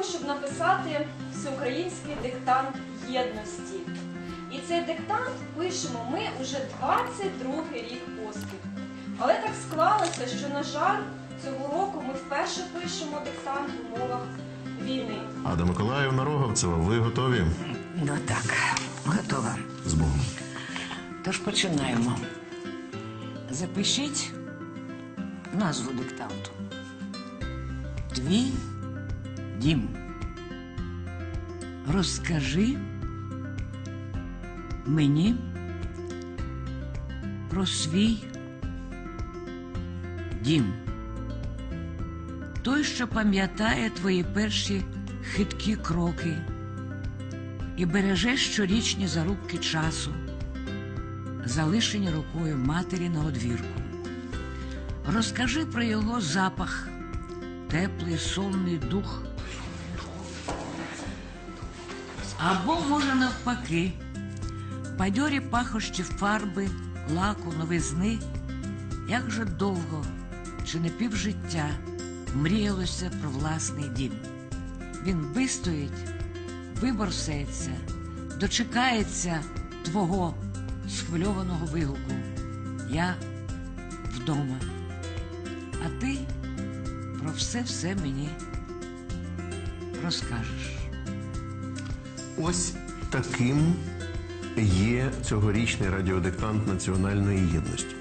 того, щоб написати всеукраїнський диктант єдності. І цей диктант пишемо ми уже 22 рік поспіль. Але так склалося, що, на жаль, цього року ми вперше пишемо диктант в умовах війни. Ада Миколаївна Роговцева, ви готові? Ну так, готова. З Богом. Тож починаємо. Запишіть назву диктанту. Твій дім. Розкажи мені про свій дім. Той, що пам'ятає твої перші хиткі кроки і береже щорічні зарубки часу, залишені рукою матері на одвірку. Розкажи про його запах, теплий сонний дух. Або, може, навпаки, бадьорі пахощі фарби, лаку, новизни, як же довго, чи не півжиття мріялося про власний дім. Він вистоїть, виборсається, дочекається твого схвильованого вигуку. Я вдома. А ти про все-все мені розкажеш. Ось таким є цьогорічний радіодиктант національної єдності.